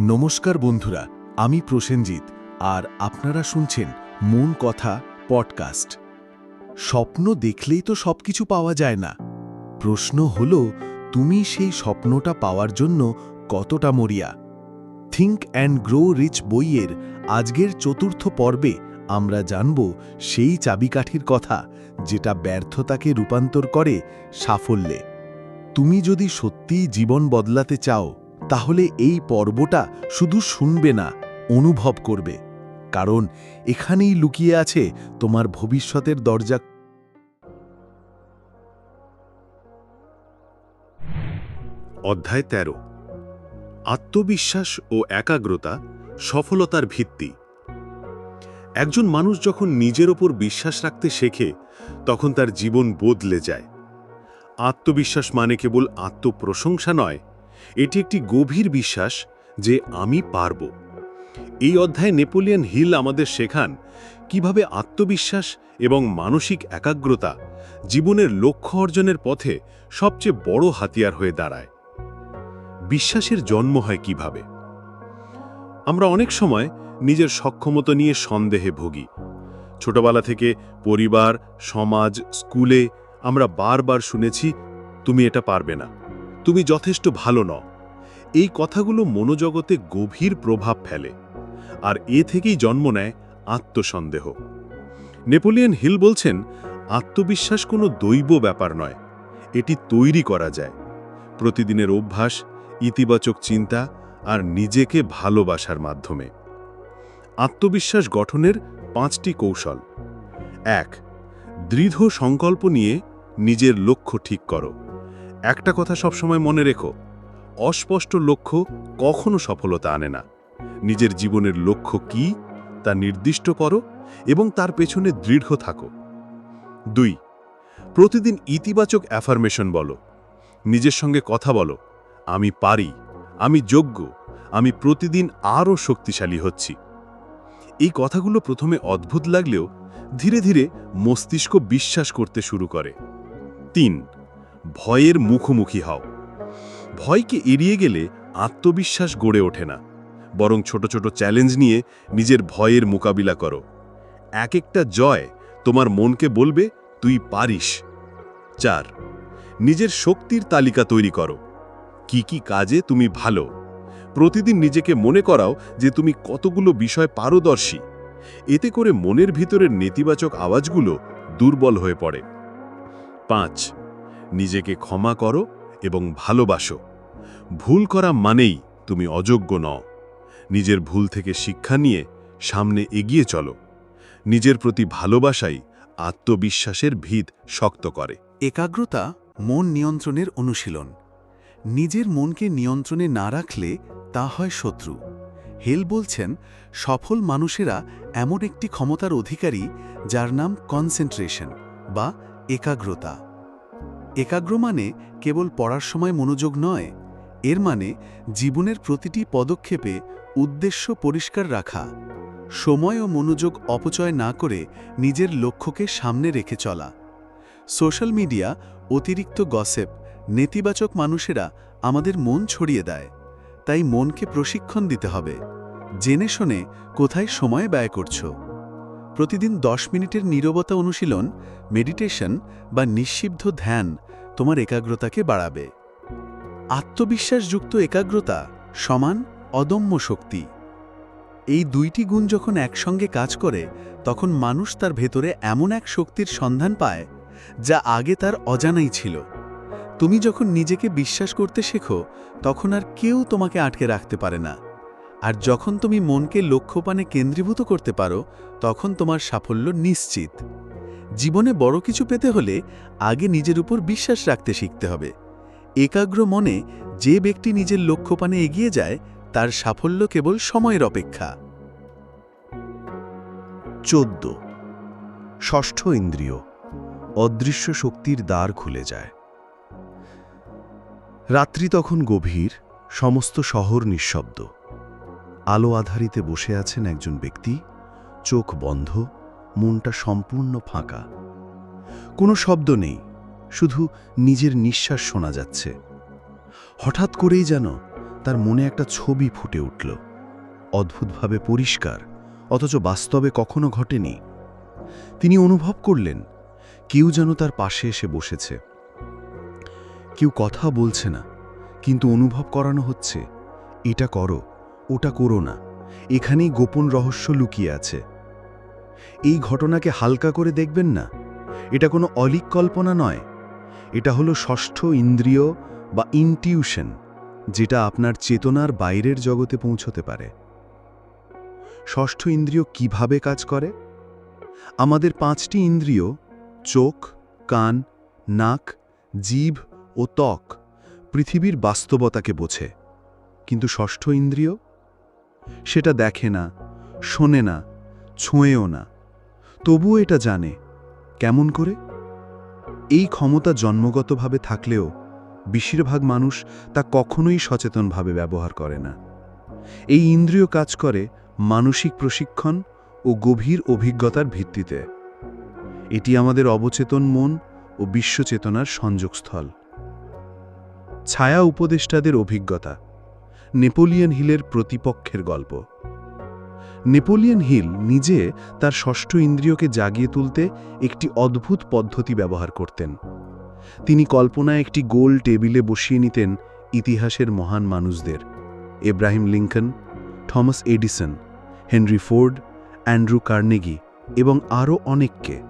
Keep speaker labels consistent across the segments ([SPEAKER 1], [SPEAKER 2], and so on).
[SPEAKER 1] নমস্কার বন্ধুরা, আমি প্রসেনজিৎ, আর আপনারা শুনছেন মন কথা পডকাস্ট। স্বপ্ন দেখলেই তো সবকিছু পাওয়া যায় না। প্রশ্ন হল, তুমি সেই স্বপ্নটা পাওয়ার জন্য কতটা মরিয়া? থিঙ্ক অ্যান্ড গ্রো রিচ বইয়ের আজকের চতুর্থ পর্বে আমরা জানব সেই চাবিকাঠির কথা, যেটা ব্যর্থতাকে রূপান্তর করে সাফল্যে। তুমি যদি সত্যিই জীবন বদলাতে চাও তাহলে এই পর্বটা শুধু শুনবে না, অনুভব করবে। কারণ এখানেই লুকিয়ে আছে তোমার ভবিষ্যতের দরজা।
[SPEAKER 2] অধ্যায় ১৩ আত্মবিশ্বাস ও একাগ্রতা, সফলতার ভিত্তি। একজন মানুষ যখন নিজের ওপর বিশ্বাস রাখতে শেখে, তখন তার জীবন বদলে যায়। আত্মবিশ্বাস মানে কেবল আত্মপ্রশংসা নয় এটি একটি গভীর বিশ্বাস যে আমি পারব। এই অধ্যায়ে নেপোলিয়ন হিল আমাদের শেখান কীভাবে আত্মবিশ্বাস এবং মানসিক একাগ্রতা জীবনের লক্ষ্য অর্জনের পথে সবচেয়ে বড় হাতিয়ার হয়ে দাঁড়ায়। বিশ্বাসের জন্ম হয় কীভাবে? আমরা অনেক সময় নিজের সক্ষমতা নিয়ে সন্দেহে ভুগি। ছোটবেলা থেকে পরিবার, সমাজ, স্কুলে আমরা বারবার শুনেছি, তুমি এটা পারবে না। তুমি যথেষ্ট ভালো ন এই কথাগুলো মনোজগতে গভীর প্রভাব ফেলে আর এ থেকেই জন্ম নেয় আত্মসন্দেহ। নেপোলিয়ন হিল বলছেন, আত্মবিশ্বাস কোনো দৈব ব্যাপার নয়, এটি তৈরি করা যায়। প্রতিদিনের অভ্যাস, ইতিবাচক চিন্তা আর নিজেকে ভালোবাসার মাধ্যমে। আত্মবিশ্বাস গঠনের পাঁচটি কৌশল। এক, দৃঢ় সংকল্প নিয়ে নিজের লক্ষ্য ঠিক করো। একটা কথা সবসময় মনে রেখো, অস্পষ্ট লক্ষ্য কখনো সফলতা আনে না। নিজের জীবনের লক্ষ্য কি তা নির্দিষ্ট করো এবং তার পেছনে দৃঢ় থাকো। দুই, প্রতিদিন ইতিবাচক অ্যাফার্মেশন বলো। নিজের সঙ্গে কথা বলো, আমি পারি, আমি যোগ্য, আমি প্রতিদিন আরও শক্তিশালী হচ্ছি। এই কথাগুলো প্রথমে অদ্ভুত লাগলেও ধীরে ধীরে মস্তিষ্ক বিশ্বাস করতে শুরু করে। তিন ভয়ের মুখোমুখি হও। ভয়কে এড়িয়ে গেলে আত্মবিশ্বাস গড়ে ওঠে না। বরং ছোট ছোট চ্যালেঞ্জ নিয়ে নিজের ভয়ের মোকাবিলা করো। এক একটা জয় তোমার মনকে বলবে, তুই পারিস। চার, নিজের শক্তির তালিকা তৈরি করো। কি কি কাজে তুমি ভালো? প্রতিদিন নিজেকে মনে করাও যে তুমি কতগুলো বিষয় পারদর্শী। এতে করে মনের ভিতরের নেতিবাচক আওয়াজগুলো দুর্বল হয়ে পড়ে। পাঁচ নিজেকে ক্ষমা করো এবং ভালোবাসো। ভুল করা মানেই তুমি অযোগ্য নও। নিজের ভুল থেকে শিক্ষা নিয়ে সামনে এগিয়ে চলো। নিজের প্রতি ভালোবাসাই আত্মবিশ্বাসের ভিত শক্ত করে।
[SPEAKER 1] একাগ্রতা মন নিয়ন্ত্রণের অনুশীলন। নিজের মনকে নিয়ন্ত্রণে না রাখলে তা হয় শত্রু। হেল বলছেন, সফল মানুষেরা এমন একটি ক্ষমতার অধিকারী যার নাম কনসেন্ট্রেশন বা একাগ্রতা। একাগ্র মানে কেবল পড়ার সময় মনোযোগ নয়, এর মানে জীবনের প্রতিটি পদক্ষেপে উদ্দেশ্য পরিষ্কার রাখা, সময় ও মনোযোগ অপচয় না করে নিজের লক্ষ্যকে সামনে রেখে চলা। সোশ্যাল মিডিয়া, অতিরিক্ত গসেপ, নেতিবাচক মানুষেরা আমাদের মন ছড়িয়ে দেয়, তাই মনকে প্রশিক্ষণ দিতে হবে। জেনে শুনে কোথায় সময় ব্যয় করছ? প্রতিদিন দশ মিনিটের নীরবতা অনুশীলন মেডিটেশন বা নিঃশিব্ধ ধ্যান তোমার একাগ্রতাকে বাড়াবে। আত্মবিশ্বাসযুক্ত একাগ্রতা সমান অদম্য শক্তি। এই দুইটি গুণ যখন একসঙ্গে কাজ করে, তখন মানুষ তার ভেতরে এমন এক শক্তির সন্ধান পায়, যা আগে তার অজানাই ছিল। তুমি যখন নিজেকে বিশ্বাস করতে শেখো, তখন আর কেউ তোমাকে আটকে রাখতে পারে না। আর যখন তুমি মনকে লক্ষ্যপানে কেন্দ্রীভূত করতে পারো, তখন তোমার সাফল্য নিশ্চিত। জীবনে বড় কিছু পেতে হলে আগে নিজের উপর বিশ্বাস রাখতে শিখতে হবে। একাগ্র মনে যে ব্যক্তি নিজের লক্ষ্যপানে এগিয়ে যায়, তার সাফল্য কেবল সময়ের অপেক্ষা।
[SPEAKER 3] চোদ্দ। ষষ্ঠ ইন্দ্রিয়, অদৃশ্য শক্তির দ্বার খুলে যায়। রাত্রি তখন গভীর, সমস্ত শহর নিঃশব্দ। আলো আধারিতে বসে আছেন একজন ব্যক্তি। চোখ বন্ধ, মনটা সম্পূর্ণ ফাঁকা। কোনো শব্দ নেই, শুধু নিজের নিঃশ্বাস শোনা যাচ্ছে। হঠাৎ করেই যেন তার মনে একটা ছবি ফুটে উঠল। অদ্ভুতভাবে পরিষ্কার, অথচ বাস্তবে কখনো ঘটেনি। তিনি অনুভব করলেন, কেউ যেন তার পাশে এসে বসেছে। কেউ কথা বলছে না, কিন্তু অনুভব করানো হচ্ছে, এটা করো। ওটা করো না। এখানেই গোপন রহস্য লুকিয়ে আছে। এই ঘটনাকে হালকা করে দেখবেন না? এটা কোনো অলিক কল্পনা নয়। এটা হলো ষষ্ঠ ইন্দ্রিয় বা ইনটিউশন, যেটা আপনার চেতনার বাইরের জগতে পৌঁছতে পারে। ষষ্ঠ ইন্দ্রিয় কীভাবে কাজ করে? আমাদের পাঁচটি ইন্দ্রিয়, চোখ, কান, নাক, জীব ও ত্বক, পৃথিবীর বাস্তবতাকে বোঝে। কিন্তু ষষ্ঠ ইন্দ্রিয়? সেটা দেখে না, শোনে না, ছোঁয়েও না। তবুও এটা জানে, কেমন করে? এই ক্ষমতা জন্মগতভাবে থাকলেও বেশিরভাগ মানুষ তা কখনোই সচেতনভাবে ব্যবহার করে না। এই ইন্দ্রিয় কাজ করে মানসিক প্রশিক্ষণ ও গভীর অভিজ্ঞতার ভিত্তিতে। এটি আমাদের অবচেতন মন ও বিশ্বচেতনার সংযোগস্থল। ছায়া উপদেষ্টাদের অভিজ্ঞতা। নেপোলিয়ন হিলের প্রতিপক্ষের গল্প। নেপোলিয়ন হিল নিজে তার ষষ্ঠ ইন্দ্রিয়কে জাগিয়ে তুলতে একটি অদ্ভুত পদ্ধতি ব্যবহার করতেন। তিনি কল্পনায় একটি গোল টেবিলে বসিয়ে নিতেন ইতিহাসের মহান মানুষদের, Abraham Lincoln, Thomas Edison, Henry Ford, Andrew Carnegie এবং আরও অনেককে।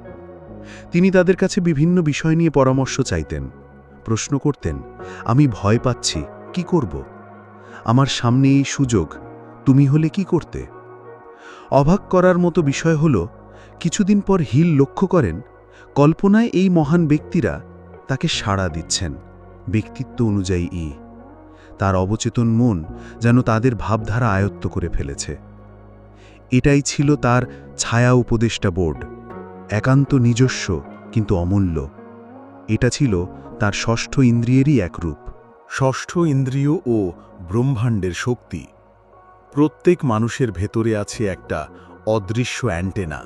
[SPEAKER 3] তিনি তাদের কাছে বিভিন্ন বিষয় নিয়ে পরামর্শ চাইতেন, প্রশ্ন করতেন, আমি ভয় পাচ্ছি, কি করব? আমার সামনে এই সুযোগ, তুমি হলে কি করতে? অবাক করার মতো বিষয় হল, কিছুদিন পর হিল লক্ষ্য করেন, কল্পনায় এই মহান ব্যক্তিরা তাকে সাড়া দিচ্ছেন, ব্যক্তিত্ব অনুযায়ী ই। তার অবচেতন মন যেন তাদের ভাবধারা আয়ত্ত করে ফেলেছে। এটাই ছিল তার ছায়া উপদেষ্টা বোর্ড, একান্ত নিজস্ব কিন্তু অমূল্য। এটা ছিল তার ষষ্ঠ ইন্দ্রিয়েরই এক রূপ।
[SPEAKER 1] ষষ্ঠ ইন্দ্রিয় ও ব্রহ্মাণ্ডের শক্তি। প্রত্যেক মানুষের ভেতরে আছে একটা অদৃশ্য অ্যান্টেনা,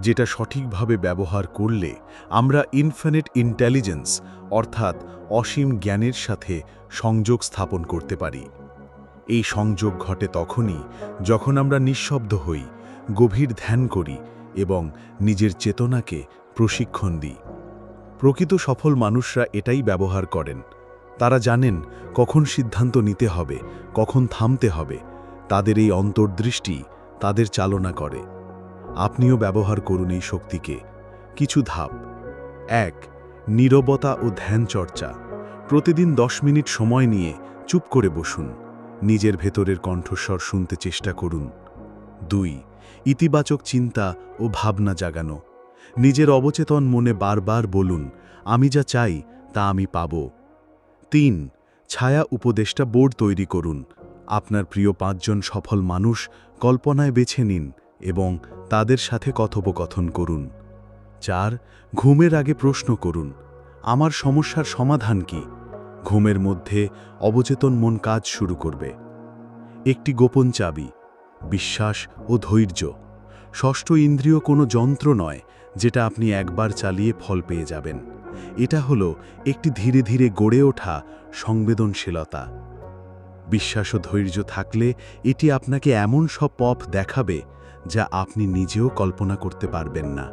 [SPEAKER 1] যেটা সঠিকভাবে ব্যবহার করলে আমরা ইনফিনিট ইন্টেলিজেন্স অর্থাৎ অসীম জ্ঞানের সাথে সংযোগ স্থাপন করতে পারি। এই সংযোগ ঘটে তখনই যখন আমরা নিঃশব্দ হই, গভীর ধ্যান করি এবং নিজের চেতনাকে প্রশিক্ষণ দিই। প্রকৃত সফল মানুষরা এটাই ব্যবহার করেন। তারা জানেন কখন সিদ্ধান্ত নিতে হবে, কখন থামতে হবে। তাদের এই অন্তর্দৃষ্টি তাদের চালনা করে। আপনিও ব্যবহার করুন এই শক্তিকে। কিছু ধাপ। এক, নীরবতা ও ধ্যান চর্চা। প্রতিদিন দশ মিনিট সময় নিয়ে চুপ করে বসুন। নিজের ভেতরের কণ্ঠস্বর শুনতে চেষ্টা করুন। দুই, ইতিবাচক চিন্তা ও ভাবনা জাগানো। নিজের অবচেতন মনে বারবার বলুন, আমি যা চাই, তা আমি পাব। তিন, ছায়া উপদেষ্টা বোর্ড তৈরি করুন। আপনার প্রিয় পাঁচজন সফল মানুষ কল্পনায় বেছে নিন এবং তাদের সাথে কথোপকথন করুন। চার, ঘুমের আগে প্রশ্ন করুন, আমার সমস্যার সমাধান কি? ঘুমের মধ্যে অবচেতন মন কাজ শুরু করবে। একটি গোপন চাবি, বিশ্বাস ও ধৈর্য। ষষ্ঠ ইন্দ্রিয় কোনো যন্ত্র নয়, যেটা আপনি একবার চালিয়ে ফল পেয়ে যাবেন। এটা হলো একটি ধীরে ধীরে গড়ে ওঠা সংবেদনশীলতা। বিশ্বাস ও ধৈর্য থাকলে এটি আপনাকে এমন সব পথ দেখাবে যা আপনি নিজেও কল্পনা করতে পারবেন না।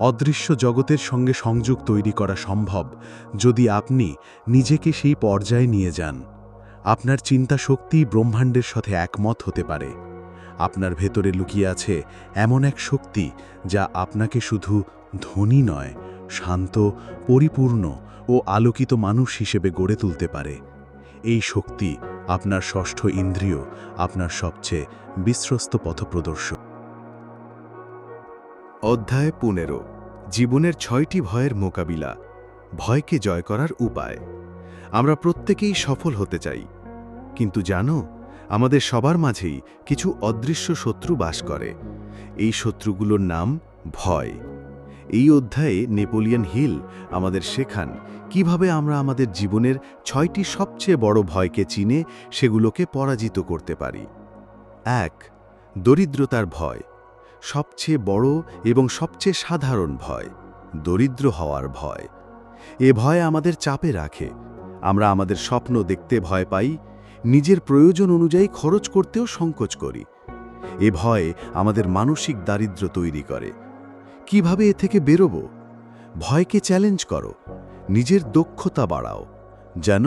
[SPEAKER 1] অদৃশ্য জগতের সঙ্গে সংযোগ তৈরি করা সম্ভব যদি আপনি নিজেকে সেই পর্যায়ে নিয়ে যান। আপনার চিন্তা শক্তি ব্রহ্মাণ্ডের সাথে একমত হতে পারে। আপনার ভেতরে লুকিয়ে আছে এমন এক শক্তি যা আপনাকে শুধু ধনী নয় শান্ত, পরিপূর্ণ ও আলোকিত মানুষ হিসেবে গড়ে তুলতে পারে। এই শক্তি আপনার ষষ্ঠ ইন্দ্রিয়, আপনার সবচেয়ে বিশ্বস্ত পথপ্রদর্শক।
[SPEAKER 4] অধ্যায় পনেরো। জীবনের ছয়টি ভয়ের মোকাবিলা। ভয়কে জয় করার উপায়। আমরা প্রত্যেকেই সফল হতে চাই। কিন্তু জানো, আমাদের সবার মাঝেই কিছু অদৃশ্য শত্রু বাস করে। এই শত্রুগুলোর নাম ভয়। এই অধ্যায়ে নেপোলিয়ন হিল আমাদের শেখান কীভাবে আমরা আমাদের জীবনের ছয়টি সবচেয়ে বড় ভয়কে চিনে সেগুলোকে পরাজিত করতে পারি। এক, দরিদ্রতার ভয়, সবচেয়ে বড় এবং সবচেয়ে সাধারণ ভয়, দরিদ্র হওয়ার ভয়। এ ভয় আমাদের চাপে রাখে, আমরা আমাদের স্বপ্ন দেখতে ভয় পাই, নিজের প্রয়োজন অনুযায়ী খরচ করতেও সংকোচ করি। এ ভয় আমাদের মানসিক দারিদ্র্য তৈরি করে। কীভাবে এ থেকে বেরোব? ভয়কে চ্যালেঞ্জ করো, নিজের দক্ষতা বাড়াও, যেন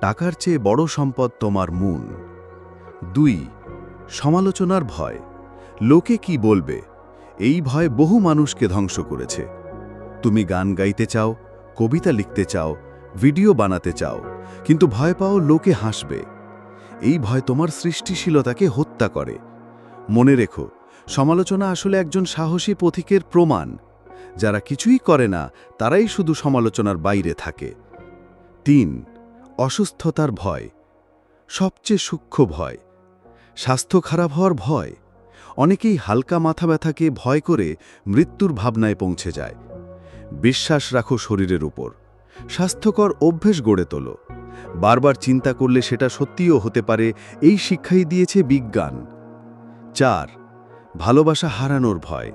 [SPEAKER 4] টাকার চেয়ে বড় সম্পদ তোমার মূল দুই, সমালোচনার ভয়, লোকে কি বলবে? এই ভয় বহু মানুষকে ধ্বংস করেছে। তুমি গান গাইতে চাও, কবিতা লিখতে চাও, ভিডিও বানাতে চাও, কিন্তু ভয় পাও লোকে হাসবে। এই ভয় তোমার সৃষ্টিশীলতাকে হত্যা করে। মনে রেখো সমালোচনা আসলে একজন সাহসী পথিকের প্রমাণ। যারা কিছুই করে না, তারাই শুধু সমালোচনার বাইরে থাকে। তিন, অসুস্থতার ভয়। সবচেয়ে সূক্ষ্ম ভয়। স্বাস্থ্য খারাপ হওয়ার ভয়। অনেকেই হালকা মাথা ব্যথাকে ভয় করে মৃত্যুর ভাবনায় পৌঁছে যায়। বিশ্বাস রাখো শরীরের উপর। স্বাস্থ্যকর অভ্যেস গড়ে তোলো। বারবার চিন্তা করলে সেটা সত্যিও হতে পারে, এই শিক্ষাই দিয়েছে বিজ্ঞান। চার ভালোবাসা হারানোর ভয়।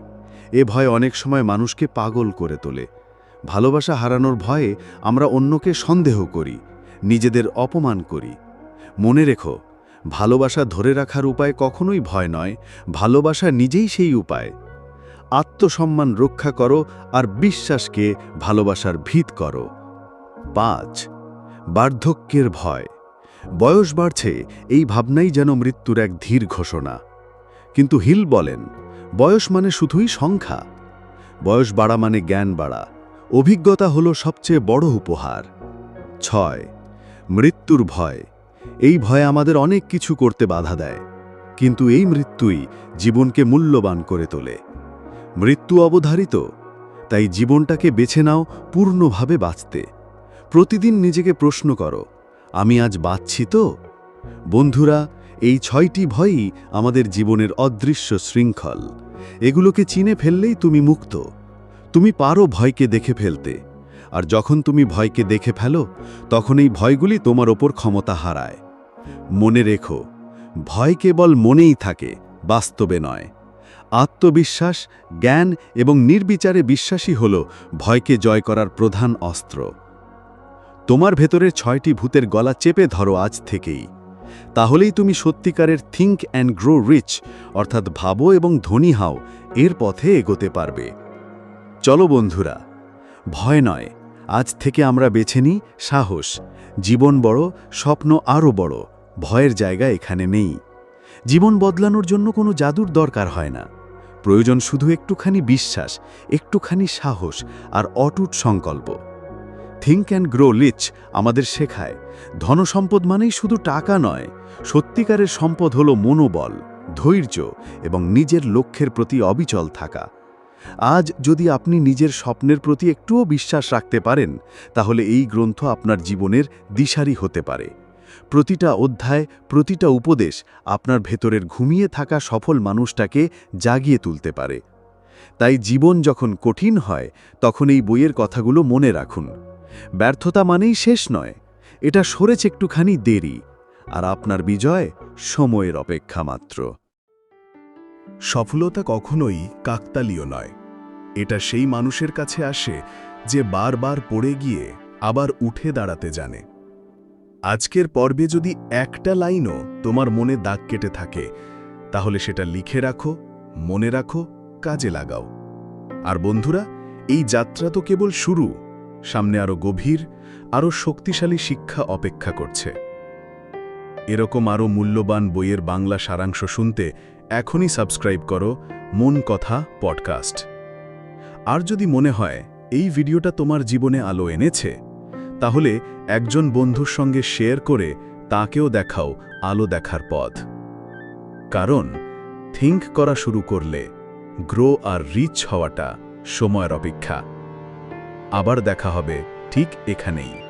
[SPEAKER 4] এ ভয় অনেক সময় মানুষকে পাগল করে তোলে। ভালোবাসা হারানোর ভয়ে আমরা অন্যকে সন্দেহ করি, নিজেদের অপমান করি। মনে রেখো, ভালোবাসা ধরে রাখার উপায় কখনোই ভয় নয়, ভালোবাসা নিজেই সেই উপায়। আত্মসম্মান রক্ষা করো আর বিশ্বাসকে ভালোবাসার ভিত করো। পাঁচ, বার্ধক্যের ভয়। বয়স বাড়ছে, এই ভাবনাই যেন মৃত্যুর এক ধীর ঘোষণা। কিন্তু হিল বলেন, বয়স মানে শুধুই সংখ্যা। বয়স বাড়া মানে জ্ঞান বাড়া। অভিজ্ঞতা হলো সবচেয়ে বড় উপহার। ছয়, মৃত্যুর ভয়। এই ভয় আমাদের অনেক কিছু করতে বাধা দেয়। কিন্তু এই মৃত্যুই জীবনকে মূল্যবান করে তোলে। মৃত্যু অবধারিত, তাই জীবনটাকে বেছে নাও পূর্ণভাবে বাঁচতে। প্রতিদিন নিজেকে প্রশ্ন করো, আমি আজ বাঁচছি তো? বন্ধুরা এই ছয়টি ভয়ই আমাদের জীবনের অদৃশ্য শৃঙ্খল। এগুলোকে চিনে ফেললেই তুমি মুক্ত। তুমি পারো ভয়কে দেখে ফেলতে। আর যখন তুমি ভয়কে দেখে ফেলো, তখন এই ভয়গুলি তোমার ওপর ক্ষমতা হারায়। মনে রেখো, ভয় কেবল মনেই থাকে, বাস্তবে নয়। আত্মবিশ্বাস, জ্ঞান এবং নির্বিচারে বিশ্বাসী হল ভয়কে জয় করার প্রধান অস্ত্র। তোমার ভেতরের ছয়টি ভূতের গলা চেপে ধরো আজ থেকেই। তাহলেই তুমি সত্যিকারের থিঙ্ক অ্যান্ড গ্রো রিচ অর্থাৎ ভাবো এবং ধনী হাও, এর পথে এগোতে পারবে। চলো বন্ধুরা, ভয় নয়, আজ থেকে আমরা বেছে নিই সাহস। জীবন বড়, স্বপ্ন আরও বড়, ভয়ের জায়গা এখানে নেই। জীবন বদলানোর জন্য কোনো জাদুর দরকার হয় না। প্রয়োজন শুধু একটুখানি বিশ্বাস, একটুখানি সাহস আর অটুট সংকল্প। থিঙ্ক অ্যান্ড গ্রো লিচ আমাদের শেখায়। ধনসম্পদ মানেই শুধু টাকা নয়, সত্যিকারের সম্পদ হল মনোবল, ধৈর্য এবং নিজের লক্ষ্যের প্রতি অবিচল থাকা। আজ যদি আপনি নিজের স্বপ্নের প্রতি একটুও বিশ্বাস রাখতে পারেন, তাহলে এই গ্রন্থ আপনার জীবনের দিশারি হতে পারে। প্রতিটা অধ্যায়, প্রতিটা উপদেশ আপনার ভেতরের ঘুমিয়ে থাকা সফল মানুষটাকে জাগিয়ে তুলতে পারে। তাই জীবন যখন কঠিন হয়, তখন এই বইয়ের কথাগুলো মনে রাখুন। ব্যর্থতা মানেই শেষ নয়। এটা সরেছে একটুখানি দেরি, আর আপনার বিজয় সময়ের অপেক্ষা মাত্র।
[SPEAKER 5] সফলতা কখনোই কাকতালীয় নয়। এটা সেই মানুষের কাছে আসে যে বারবার পড়ে গিয়ে আবার উঠে দাঁড়াতে জানে। আজকের পর্বে যদি একটা লাইনও তোমার মনে দাগ কেটে থাকে, তাহলে সেটা লিখে রাখো, মনে রাখো, কাজে লাগাও। আর বন্ধুরা, এই যাত্রা তো কেবল শুরু। সামনে আরও গভীর আরও শক্তিশালী শিক্ষা অপেক্ষা করছে। এরকম আরও মূল্যবান বইয়ের বাংলা সারাংশ শুনতে এখনই সাবস্ক্রাইব করো মন কথা পডকাস্ট। আর যদি মনে হয় এই ভিডিওটা তোমার জীবনে আলো এনেছে, তাহলে একজন বন্ধুর সঙ্গে শেয়ার করে তাকেও দেখাও আলো দেখার পথ। কারণ থিঙ্ক করা শুরু করলে গ্রো আর রিচ হওয়াটা সময়ের অপেক্ষা। আবার দেখা হবে ঠিক এখানেই।